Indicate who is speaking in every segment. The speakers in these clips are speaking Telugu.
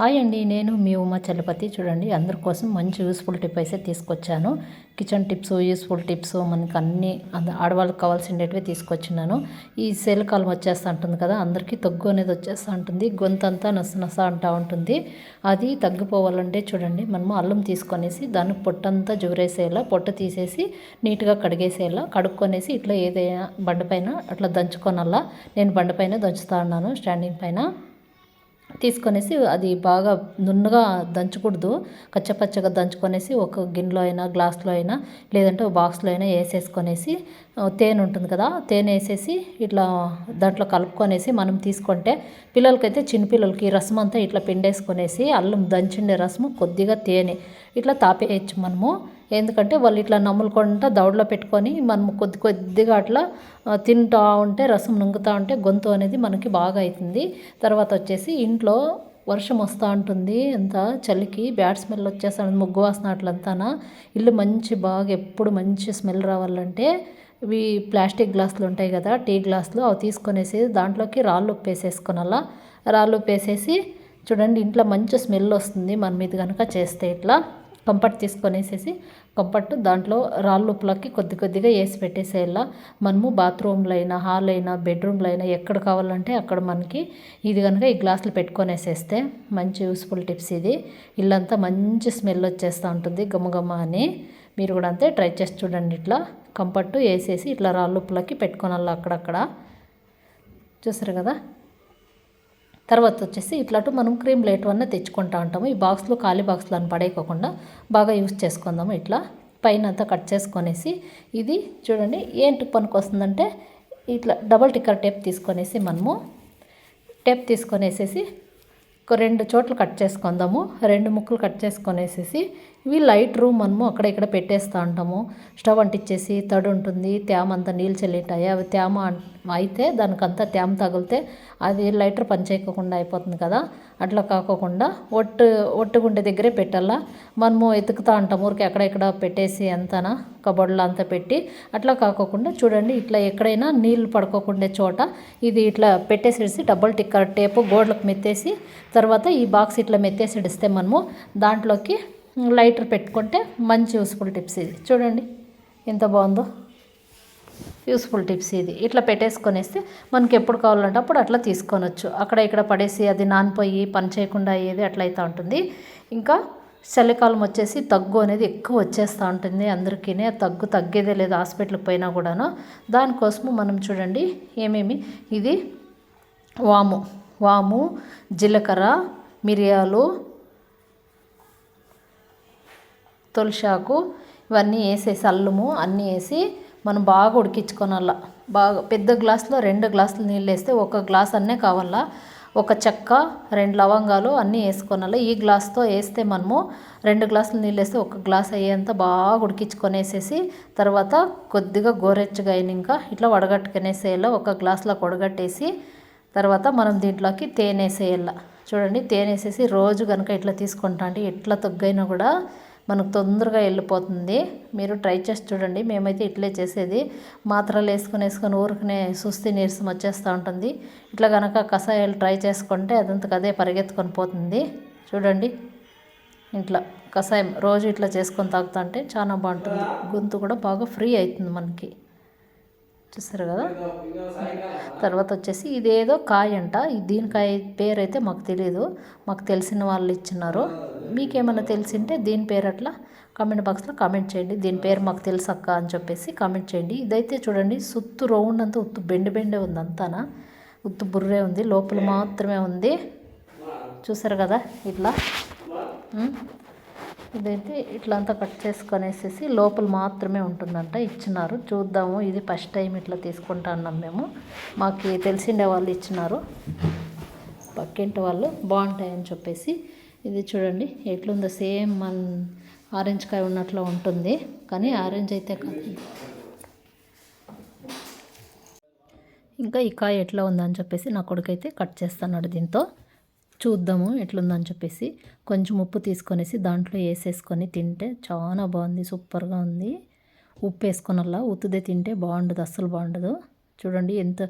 Speaker 1: హాయ్ అండి నేను మీ ఉమా చలపతి. చూడండి అందరి కోసం మంచి యూస్ఫుల్ టిప్ అయితే తీసుకొచ్చాను. కిచెన్ టిప్స్ యూస్ఫుల్ టిప్స్ మనకి అన్ని ఆడవాళ్ళకి కావాల్సినవి తీసుకొచ్చినాను. ఈ సెల్ కాలం వచ్చేస్తూ ఉంటుంది కదా అందరికీ తగ్గు అనేది వచ్చేస్తూ ఉంటుంది గొంతంతా నస నస అంటూ ఉంటుంది. అది తగ్గిపోవాలంటే చూడండి మనము అల్లం తీసుకొనేసి దాన్ని పొట్టంతా జురేసేలా పొట్ట తీసేసి నీట్గా కడిగేసేలా కడుక్కొనేసి ఇట్లా ఏదైనా బండపైన అట్లా దంచుకొనల్లా. నేను బండపైన దంచుతా ఉన్నాను స్టాండింగ్ పైన. తీసుకొనేసి అది బాగా నున్నగా దంచకూడదు. కచ్చపచ్చగా దంచుకొనేసి ఒక గిన్నెలో అయినా గ్లాస్లో అయినా లేదంటే ఒక బాక్స్లో అయినా వేసేసుకొనేసి తేనె ఉంటుంది కదా తేనె వేసేసి ఇట్లా దాంట్లో కలుపుకొనేసి మనం తీసుకుంటే పిల్లలకైతే చిన్నపిల్లలకి ఈ రసం అంతా ఇట్లా పిండేసుకొనేసి అల్లం దంచిండే రసము కొద్దిగా తేనె ఇట్లా తాపేయచ్చు మనము. ఎందుకంటే వాళ్ళు ఇట్లా నమ్ములుకుంటా దౌడలో పెట్టుకొని మనం కొద్ది కొద్దిగా అట్లా తింటూ తింటా ఉంటే రసం నుంగుతూ ఉంటే గొంతు అనేది మనకి బాగా అవుతుంది తర్వాత వచ్చేసి ఇంట్లో వర్షం వస్తూ ఉంటుంది. ఎంత చలికి బ్యాడ్ స్మెల్ వచ్చేస్తాను ముగ్గు వాసన అట్లంతానా. ఇల్లు మంచి బాగా ఎప్పుడు మంచి స్మెల్ రావాలంటే ఇవి ప్లాస్టిక్ గ్లాసులు ఉంటాయి కదా టీ గ్లాసులు అవి తీసుకొనేసి దాంట్లోకి రాళ్ళు ఉప్పేసేసుకునలా. రాళ్ళు ఉప్పేసేసి చూడండి ఇంట్లో మంచి స్మెల్ వస్తుంది మన మీద కనుక చేస్తే ఇట్లా. కంపట్ తీసుకొనేసేసి కంపట్టు దాంట్లో రాళ్ళు ఉప్పులకి కొద్ది కొద్దిగా వేసి పెట్టేసేలా మనము బాత్రూమ్లో అయినా హాల్ అయినా బెడ్రూమ్లో అయినా ఎక్కడ కావాలంటే అక్కడ మనకి ఇది కనుక ఈ గ్లాసులు పెట్టుకొనేసేస్తే మంచి యూస్ఫుల్ టిప్స్ ఇది. ఇల్లంతా మంచి స్మెల్ వచ్చేస్తూ ఉంటుంది గమగమ అని. మీరు కూడా అంతే ట్రై చేసి చూడండి ఇట్లా. కంపట్టు వేసేసి ఇట్లా రాళ్ళు ఉప్పులకి పెట్టుకోనాలి అక్కడక్కడ. చూసారు కదా? తర్వాత వచ్చేసి ఇట్లాంటి మనం క్రీమ్ లైట్ అన్న తెచ్చుకుంటా ఉంటాము. ఈ బాక్స్లో ఖాళీ బాక్స్లో అని పడేయకోకుండా బాగా యూస్ చేసుకుందాము ఇట్లా. పైన అంతా కట్ చేసుకొనేసి ఇది చూడండి ఏంటి పనికి వస్తుందంటే ఇట్లా డబల్ టిక్కర్ టేప్ తీసుకొనేసి మనము టేప్ తీసుకొనేసేసి ఒక రెండు చోట్ల కట్ చేసుకుందాము. రెండు ముక్కలు కట్ చేసుకొనేసేసి ఇవి లైట్ రూమ్ మనము అక్కడ ఇక్కడ పెట్టేస్తూ ఉంటాము. స్టవ్ అంటించేసి తడి ఉంటుంది తేమ అంతా నీళ్ళు చెల్లింటాయి. అవి తేమ అయితే దానికంతా తేమ తగిలితే అది లైటర్ పని చేయకుండా అయిపోతుంది కదా. అట్లా కాకోకుండా ఒట్టు ఒట్టుగుండే దగ్గరే పెట్టాలా. మనము ఎతుకుతా ఉంటాము ఊరికి అక్కడెక్కడ పెట్టేసి ఎంతనా కబోర్డ్లో అంతా పెట్టి అట్లా కాకోకుండా చూడండి ఇట్లా ఎక్కడైనా నీళ్ళు పడుకోకుండే చోట ఇది ఇట్లా పెట్టేసేసి డబల్ టిక్కర్ టేపు గోడలకు మెత్తేసి తర్వాత ఈ బాక్స్ ఇట్లా మెత్తేసి ఇడిస్తే మనము దాంట్లోకి లైటర్ పెట్టుకుంటే మంచి యూస్ఫుల్ టిప్స్ ఇది. చూడండి ఎంత బాగుందో. యూస్ఫుల్ టిప్స్ ఇది. ఇట్లా పెట్టేసుకొనేస్తే మనకి ఎప్పుడు కావాలంటే అప్పుడు అట్లా తీసుకొనొచ్చు. అక్కడ ఇక్కడ పడేసి అది నానిపోయి పని చేయకుండా అయ్యేది అట్లా అవుతూ ఉంటుంది. ఇంకా చలికాలం వచ్చేసి తగ్గు అనేది ఎక్కువ వచ్చేస్తూ ఉంటుంది అందరికీ తగ్గు తగ్గేదే లేదు హాస్పిటల్కి పోయినా కూడాను. దానికోసము మనం చూడండి ఏమేమి? ఇది వాము. వాము జీలకర్ర మిరియాలు తులసాకు ఇవన్నీ వేసేసి అల్లము అన్నీ వేసి మనం బాగా ఉడికించుకోనాల బాగా పెద్ద గ్లాసులో రెండు గ్లాసులు నీళ్ళు వేస్తే ఒక గ్లాస్ అన్నే కావాలా ఒక చెక్క రెండు లవంగాలు అన్నీ వేసుకోనాలి ఈ గ్లాస్తో వేస్తే మనము రెండు గ్లాసులు నీళ్ళు వేస్తే ఒక గ్లాస్ అయ్యేంత బాగా ఉడికించుకొనేసేసి తర్వాత కొద్దిగా గోరెచ్చగా అయినాక ఇట్లా వడగట్టుకునేసేయాల. ఒక గ్లాస్లో వడగట్టేసి తర్వాత మనం దీంట్లోకి తేనె వేసేయాల చూడండి తేనె వేసేసి రోజు కనుక ఇట్లా తీసుకుంటా అంటే ఎట్లా తగ్గైనా కూడా మనకు తొందరగా వెళ్ళిపోతుంది. మీరు ట్రై చేసి చూడండి. మేమైతే ఇట్లే చేసేది. మాత్రలు వేసుకొని వేసుకొని ఊరికనే సుస్తి నీరసం వచ్చేస్తూ ఉంటుంది. ఇట్లా కనుక కషాయాలు ట్రై చేసుకుంటే అదంతకు అదే పరిగెత్తుకొని పోతుంది. చూడండి. ఇట్లా కషాయం రోజు ఇట్లా చేసుకొని తాగుతుంటే చాలా బాగుంటుంది. గొంతు కూడా బాగా ఫ్రీ అవుతుంది మనకి. చూస్తారు కదా? తర్వాత వచ్చేసి ఇదేదో కాయ అంట. ఈ దీనికాయ పేరు అయితే మాకు తెలియదు మాకు తెలిసిన వాళ్ళు ఇచ్చినారు. మీకేమైనా తెలిసింటే దీని పేరు అట్లా కామెంట్ బాక్స్లో కామెంట్ చేయండి. దీని పేరు మాకు తెలుసు అక్క అని చెప్పేసి కామెంట్ చేయండి. ఇదైతే చూడండి సుత్తు రౌండ్ అంతా ఉత్తు బెండి బెండే ఉంది అంతానా? ఉత్తు బుర్రే ఉంది. లోపల మాత్రమే ఉంది. చూసారు కదా ఇట్లా. ఇదైతే ఇట్లా అంతా కట్ చేసుకొనేసేసి లోపల మాత్రమే ఉంటుందంట ఇచ్చినారు. చూద్దాము ఇది ఫస్ట్ టైం ఇట్లా తీసుకుంటా అన్నాం మేము. మాకు తెలిసిండే వాళ్ళు ఇచ్చినారు. పక్కింటి వాళ్ళు బాగుంటాయని చెప్పేసి ఇది చూడండి ఎట్లుందో సేమ్ మన ఆరెంజ్ కాయ ఉన్నట్లు ఉంటుంది. కానీ ఆరెంజ్ అయితే కాదు. ఇంకా ఈ కాయ ఎట్లా ఉందని చెప్పేసి నా కొడుకైతే కట్ చేస్తున్నాడు దీంతో. చూద్దాము ఎట్లుందని చెప్పేసి కొంచెం ఉప్పు తీసుకొనేసి దాంట్లో వేసేసుకొని తింటే చాలా బాగుంది సూపర్గా ఉంది. ఉప్పు వేసుకొనల్లా ఉత్తుదే తింటే బాగుండదు అస్సలు బాగుండదు. చూడండి ఎంత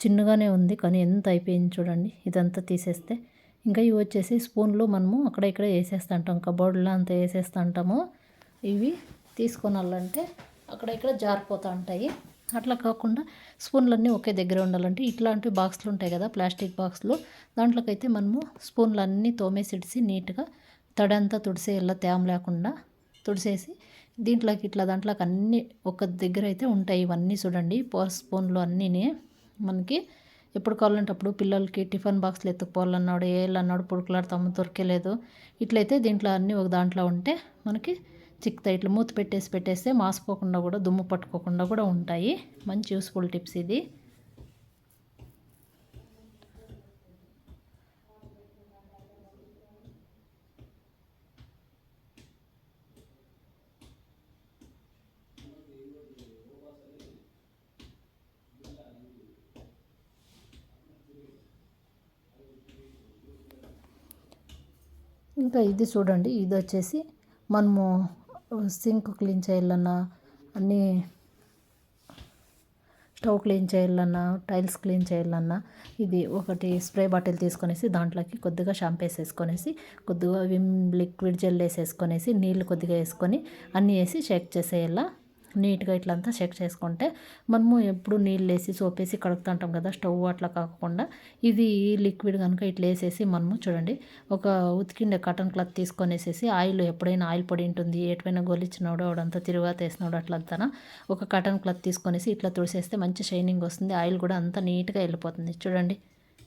Speaker 1: చిన్నగానే ఉంది కానీ ఎంత అయిపోయింది చూడండి. ఇదంతా తీసేస్తే ఇంకా ఇవి వచ్చేసి స్పూన్లో మనము అక్కడ ఇక్కడ వేసేస్తుంటాం కబోర్డ్లో అంతా వేసేస్తుంటాము ఇవి తీసుకొనాలంటే అక్కడ ఇక్కడ జారిపోతూ ఉంటాయి. అట్లా కాకుండా స్పూన్లన్నీ ఒకే దగ్గర ఉండాలంటే ఇట్లాంటి బాక్స్లు ఉంటాయి కదా ప్లాస్టిక్ బాక్స్లు. దాంట్లోకైతే మనము స్పూన్లు అన్నీ తోమేసిడిసి నీట్గా తడంతా తుడిసేయాల తేమ లేకుండా తుడిసేసి దీంట్లోకి ఇట్లా దాంట్లోకి అన్నీ ఒక దగ్గర అయితే ఉంటాయి ఇవన్నీ చూడండి. పోర్ స్పూన్లు అన్నీ మనకి ఎప్పుడు కావాలంటే అప్పుడు పిల్లలకి టిఫిన్ బాక్స్లు ఎత్తుకుపోవాలన్నాడు ఏళ్ళన్నాడు పుడుకులాడుతాము దొరికేలేదు. ఇట్లయితే దీంట్లో అన్నీ ఒక దాంట్లో ఉంటే మనకి చిక్తా ఇట్లా మూత పెట్టేసి పెట్టేస్తే మాసిపోకుండా కూడా దుమ్ము పట్టుకోకుండా కూడా ఉంటాయి. మంచి యూస్ఫుల్ టిప్స్ ఇది. ఇంకా ఇది చూడండి. ఇది వచ్చేసి మనము సింక్ క్లీన్ చేయాలన్నా అన్నీ స్టవ్ క్లీన్ చేయాలన్నా టైల్స్ క్లీన్ చేయాలన్నా ఇది ఒకటి స్ప్రే బాటిల్ తీసుకొనేసి దాంట్లోకి కొద్దిగా షాంపూ వేసేసుకొనేసి కొద్దిగా విమ్ లిక్విడ్ జెల్ వేసేసుకొనేసి నీళ్ళు కొద్దిగా వేసుకొని అన్నీ వేసి షేక్ చేసేయాల? నీట్గా ఇట్లంతా చెక్ చేసుకుంటే మనము ఎప్పుడు నీళ్ళు వేసి సోపేసి వేసి కడుగుతుంటాం కదా స్టవ్ అట్లా కాకుండా. ఇది లిక్విడ్ కనుక ఇట్లా వేసేసి మనము చూడండి ఒక ఉతికిండే కాటన్ క్లాత్ తీసుకొని వేసేసి ఆయిల్ ఎప్పుడైనా ఆయిల్ పొడి ఉంటుంది ఎటువైనా గొలిచినాడు అడంతా తిరువాత వేసినాడు అట్లంతా ఒక కాటన్ క్లాత్ తీసుకొనేసి ఇట్లా తుడిసేస్తే మంచి షైనింగ్ వస్తుంది ఆయిల్ కూడా అంతా నీట్గా వెళ్ళిపోతుంది. చూడండి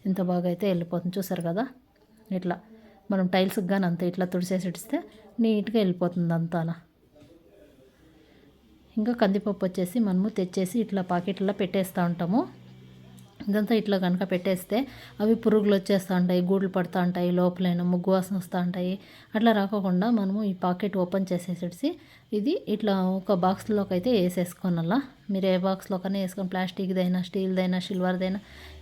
Speaker 1: ఎంత బాగా అయితే వెళ్ళిపోతుంది చూసారు కదా ఇట్లా. మనం టైల్స్కి కానీ అంత ఇట్లా తుడిసేసి ఇడిస్తే నీట్గా వెళ్ళిపోతుంది అంతా అలా ఇంకా కందిపప్పు వచ్చేసి మనము తెచ్చేసి ఇట్లా పాకెట్లో పెట్టేస్తూ ఉంటాము. ఇదంతా ఇట్లా కనుక పెట్టేస్తే అవి పురుగులు వచ్చేస్తూ ఉంటాయి గూడులు పడుతూ ఉంటాయి లోపలైన ముగ్గు వాసన వస్తూ ఉంటాయి. అట్లా రాకకుండా మనము ఈ పాకెట్ ఓపెన్ చేసేసేసి ఇది ఇట్లా ఒక బాక్స్లోకి అయితే వేసేసుకోనల్లా మీరు ఏ బాక్స్లోకైనా వేసుకొని ప్లాస్టిక్దైనా స్టీల్దైనా సిల్వర్దైనా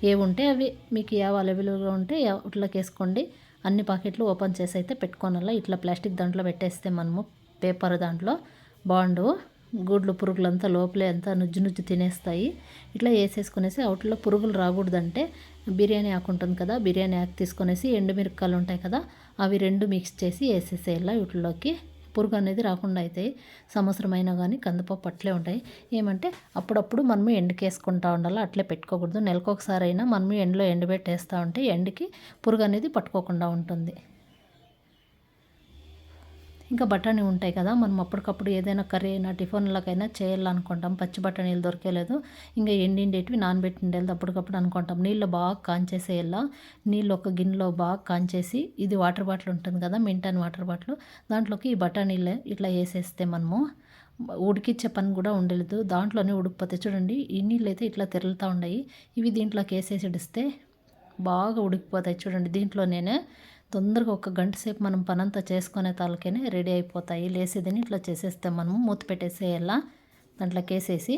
Speaker 1: ఏవి ఉంటే అవి మీకు ఏ అవైలబుల్గా ఉంటే ఇట్లా వేసుకోండి. అన్ని పాకెట్లు ఓపెన్ చేసి అయితే పెట్టుకోనల్లా ఇట్లా ప్లాస్టిక్ దాంట్లో పెట్టేస్తే మనము పేపర్ దాంట్లో బాగుండవు గుడ్లు పురుగులంతా లోపలే అంతా నుజ్జు నుజ్జు తినేస్తాయి. ఇట్లా వేసేసుకునేసి అవుట్లో పురుగులు రాకూడదంటే బిర్యానీ ఆకు ఉంటుంది కదా బిర్యానీ ఆకు తీసుకొనేసి ఎండుమిరపకాయలు ఉంటాయి కదా అవి రెండు మిక్స్ చేసి వేసేసేయాల వీటిలోకి పురుగు అనేది రాకుండా అవుతాయి సంవత్సరం అయినా కానీ కందిపప్పు అట్లే ఉంటాయి. ఏమంటే అప్పుడప్పుడు మనము ఎండకేసుకుంటా ఉండాలి అట్లే పెట్టుకోకూడదు. నెలకొకసారి అయినా మనము ఎండలో ఎండబెట్టేస్తూ ఉంటే ఎండకి పురుగు అనేది పట్టుకోకుండా ఉంటుంది. ఇంకా బఠానీ ఉంటాయి కదా మనం అప్పటికప్పుడు ఏదైనా కర్రీ అయినా టిఫిన్లకైనా చేయాలనుకుంటాం. పచ్చి బఠానీలు దొరికేలేదు. ఇంకా ఎండిండేటివి నానబెట్టిండేది అప్పటికప్పుడు అనుకుంటాం. నీళ్ళు బాగా కాంచేసేయాల? నీళ్ళు ఒక గిన్నెలో బాగా కాంచేసి ఇది వాటర్ బాటిల్ ఉంటుంది కదా మింటన్ వాటర్ బాటిల్. దాంట్లోకి ఈ బఠానీలు ఇట్లా వేసేస్తే మనము ఉడికిచ్చే పని కూడా ఉండలేదు. దాంట్లోనే ఉడికిపోతే చూడండి ఈ నీళ్ళు అయితే ఇట్లా తెరులుతూ ఉన్నాయి ఇవి దీంట్లోకి వేసేసి ఇడిస్తే బాగా ఉడికిపోతాయి చూడండి. దీంట్లో నేనే తొందరగా ఒక గంట సేపు మనం పనంతా చేసుకునే తాలకేనే రెడీ అయిపోతాయి. లేసేదని ఇట్లా చేసేస్తే మనము మూత పెట్టేసేయాల? దాంట్లోకి వేసేసి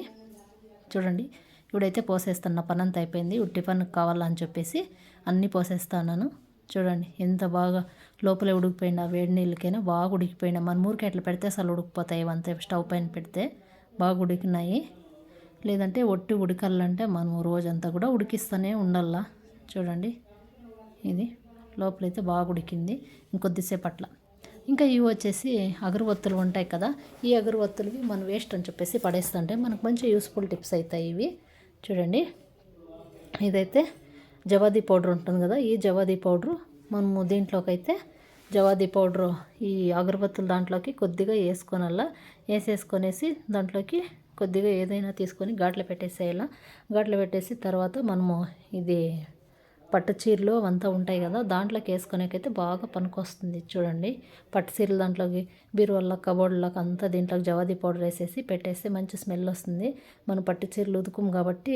Speaker 1: చూడండి. ఇప్పుడైతే పోసేస్తున్న పనంతా అయిపోయింది. ఇప్పుడు టిఫిన్ కావాలని చెప్పేసి అన్నీ పోసేస్తాను చూడండి. ఎంత బాగా లోపలే ఉడికిపోయినా వేడి నీళ్ళకైనా బాగా ఉడికిపోయినా మన ఊరికి అట్లా పెడితే అసలు ఉడికిపోతాయి అంతే స్టవ్ పైన పెడితే బాగా ఉడికినాయి. లేదంటే ఒట్టి ఉడకాలంటే మనం రోజంతా కూడా ఉడికిస్తూనే ఉండాలా? చూడండి. ఇది లోపలైతే బాగా ఉడికింది ఇంకొద్దిసేపు అట్లా ఇంకా ఇవి వచ్చేసి అగరవత్తులు ఉంటాయి కదా ఈ అగరవత్తులవి మనం వేస్ట్ అని చెప్పేసి పడేస్తుంటే మనకు మంచి యూస్ఫుల్ టిప్స్ అవుతాయి ఇవి. చూడండి ఇదైతే జవాదీ పౌడర్ ఉంటుంది కదా ఈ జవాదీ పౌడరు మనము దీంట్లోకైతే జవాదీ పౌడరు ఈ అగరబత్తుల దాంట్లోకి కొద్దిగా వేసుకోనల్లా వేసేసుకొనేసి దాంట్లోకి కొద్దిగా ఏదైనా తీసుకొని ఘాట్లో పెట్టేసేయాల. ఘాట్లో పెట్టేసి తర్వాత మనము ఇది పట్టు చీరలు అవంతా ఉంటాయి కదా దాంట్లోకి వేసుకునేకైతే బాగా పనికొస్తుంది చూడండి. పట్టు చీరలు దాంట్లోకి బీరువాళ్ళ కబోర్డ్లోకి అంతా దీంట్లోకి జవాది పౌడర్ వేసేసి పెట్టేస్తే మంచి స్మెల్ వస్తుంది. మనం పట్టు చీరలు ఉతుకుం కాబట్టి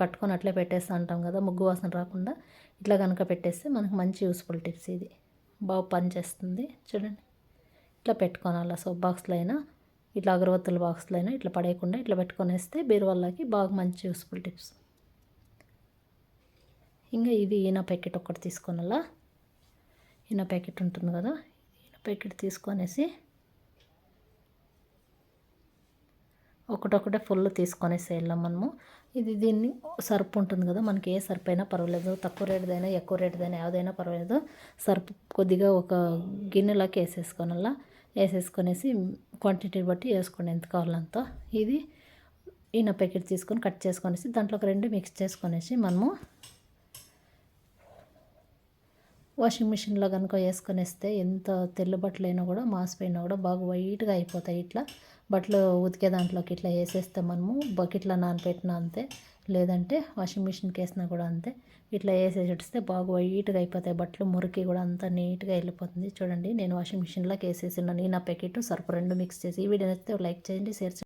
Speaker 1: కట్టుకొని అట్లే పెట్టేస్తూ ఉంటాం కదా ముగ్గు వాసన రాకుండా ఇట్లా కనుక పెట్టేస్తే మనకు మంచి యూస్ఫుల్ టిప్స్ ఇది. బాగా పనిచేస్తుంది చూడండి. ఇట్లా పెట్టుకోనాలా సోప్ బాక్స్లో అయినా ఇట్లా అగరవత్తుల బాక్స్లో అయినా ఇట్లా పడేయకుండా ఇట్లా పెట్టుకొనేస్తే బీరువాళ్ళకి బాగా మంచి యూస్ఫుల్ టిప్స్. ఇంకా ఇది ఈన ప్యాకెట్ ఒకటి తీసుకోనలా. ఈన ప్యాకెట్ ఉంటుంది కదా ఈన ప్యాకెట్ తీసుకొనేసి ఒకటొకటే ఫుల్ తీసుకొనేసి వెళ్ళాం మనము. ఇది దీన్ని సర్ప్ ఉంటుంది కదా మనకి ఏ సర్ప్ అయినా పర్వాలేదు. తక్కువ రేటుదైనా ఎక్కువ రేటుదైనా ఏదైనా పర్వాలేదు. సర్ప్ కొద్దిగా ఒక గిన్నెలోకి వేసేసుకోనల్లా వేసేసుకొనేసి క్వాంటిటీ బట్టి వేసుకోండి ఎంత కావాలంత ఇది ఈయన ప్యాకెట్ తీసుకొని కట్ చేసుకొనేసి దాంట్లో ఒక రెండు మిక్స్ చేసుకొనేసి మనము వాషింగ్ మిషన్లో కనుక వేసుకొని వేస్తే ఎంత తెల్ల బట్టలు అయినా కూడా మాసిపోయినా కూడా బాగా వైట్గా అయిపోతాయి ఇట్లా. బట్టలు ఉతికే దాంట్లోకి ఇట్లా వేసేస్తే మనము బకెట్లో నానపెట్టినా అంతే లేదంటే వాషింగ్ మిషన్కి వేసినా కూడా అంతే. ఇట్లా వేసేసిస్తే బాగా వైట్గా అయిపోతాయి బట్టలు మురికి కూడా అంతా నీట్గా వెళ్ళిపోతుంది. చూడండి నేను వాషింగ్ మిషన్లోకి వేసేసినాను నేను నా ప్యాకెట్ సరుపు రెండు మిక్స్ చేసి ఈ వీడియో నచ్చితే లైక్ చేయండి షేర్ చేయండి.